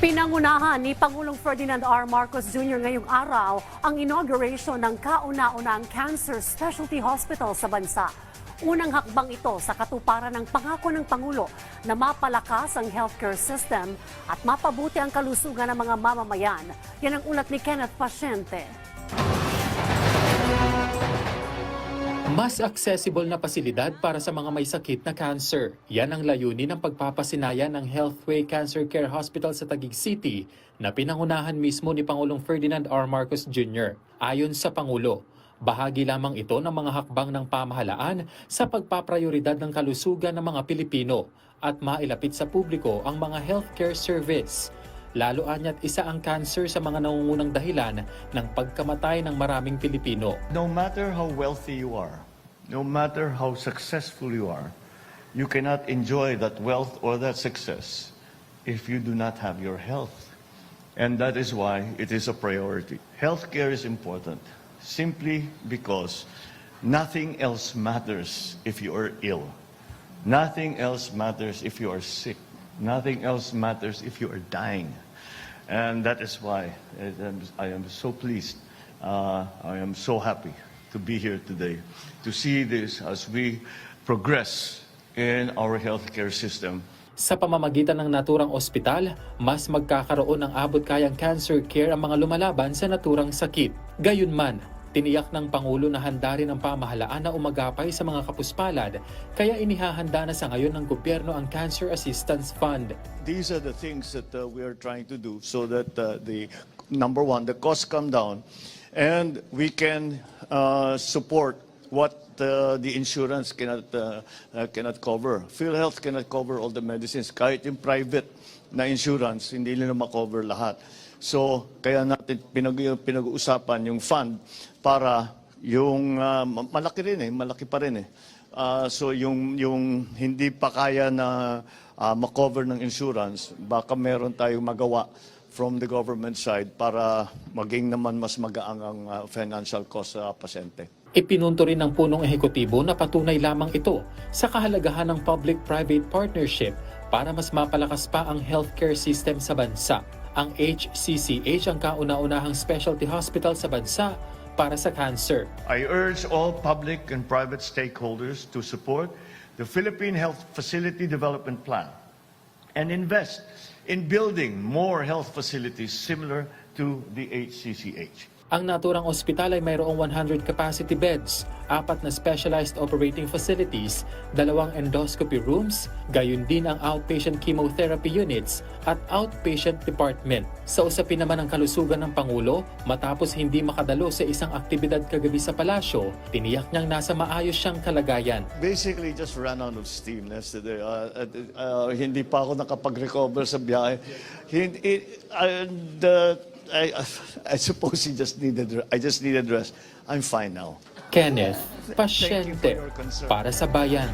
Pinangunahan ni Pangulong Ferdinand R. Marcos Jr. ngayong araw ang inauguration ng kauna-unang Cancer Specialty Hospital sa bansa. Unang hakbang ito sa katuparan ng pangako ng Pangulo na mapalakas ang healthcare system at mapabuti ang kalusugan ng mga mamamayan. Yan ang ulat ni Kenneth Pasyente. Mas accessible na pasilidad para sa mga may sakit na cancer. Yan ang layunin ng pagpapasinaya ng Healthway Cancer Care Hospital sa Taguig City na pinangunahan mismo ni Pangulong Ferdinand R. Marcos Jr. Ayon sa Pangulo, bahagi lamang ito ng mga hakbang ng pamahalaan sa pagpaprioridad ng kalusugan ng mga Pilipino at mailapit sa publiko ang mga healthcare service. Lalo anya't isa ang cancer sa mga nangungunang dahilan ng pagkamatay ng maraming Pilipino. No matter how wealthy you are, no matter how successful you are, you cannot enjoy that wealth or that success if you do not have your health. And that is why it is a priority. Healthcare is important simply because nothing else matters if you are ill. Nothing else matters if you are sick. Nothing else matters if you are dying. And that is why I am, I am so pleased. Uh, I am so happy to be here today to see this as we progress in our healthcare system. Sa pamamagitan ng naturang ospital, mas magkakaroon ng abot kayang cancer care ang mga lumalaban sa naturang sakit. Gayunman, tiniyak ng Pangulo na handa rin ang pamahalaan na umagapay sa mga kapuspalad, kaya inihahanda na sa ngayon ng gobyerno ang Cancer Assistance Fund. These are the things that uh, we are trying to do so that uh, the number one, the costs come down, and we can uh, support what uh, the insurance cannot uh, uh, cannot cover. PhilHealth cannot cover all the medicines. Kahit yung private na insurance, hindi nila makover lahat. So, kaya natin pinag pinag-uusapan yung fund para yung uh, ma- malaki rin eh, malaki pa rin eh. Ah, so yung yung hindi pa kaya na ah, makover ng insurance, baka meron tayong magawa from the government side para maging naman mas magaang ang ah, financial cost sa pasyente. Ipinunto rin ng punong ehekutibo na patunay lamang ito sa kahalagahan ng public-private partnership para mas mapalakas pa ang healthcare system sa bansa. Ang HCCH ang kauna-unahang specialty hospital sa bansa para sa cancer. I urge all public and private stakeholders to support the Philippine Health Facility Development Plan and invest in building more health facilities similar to the HCCH. Ang naturang ospital ay mayroong 100 capacity beds, apat na specialized operating facilities, dalawang endoscopy rooms, gayon din ang outpatient chemotherapy units at outpatient department. Sa usapin naman ng kalusugan ng Pangulo, matapos hindi makadalo sa isang aktibidad kagabi sa palasyo, tiniyak niyang nasa maayos siyang kalagayan. Basically, just ran out of steam yesterday. Uh, uh, uh, hindi pa ako nakapag-recover sa biyahe. Hindi, uh, the, I, I suppose he just needed, I just needed rest. I'm fine now. Kenneth, you for pasyente your concern. para sa bayan.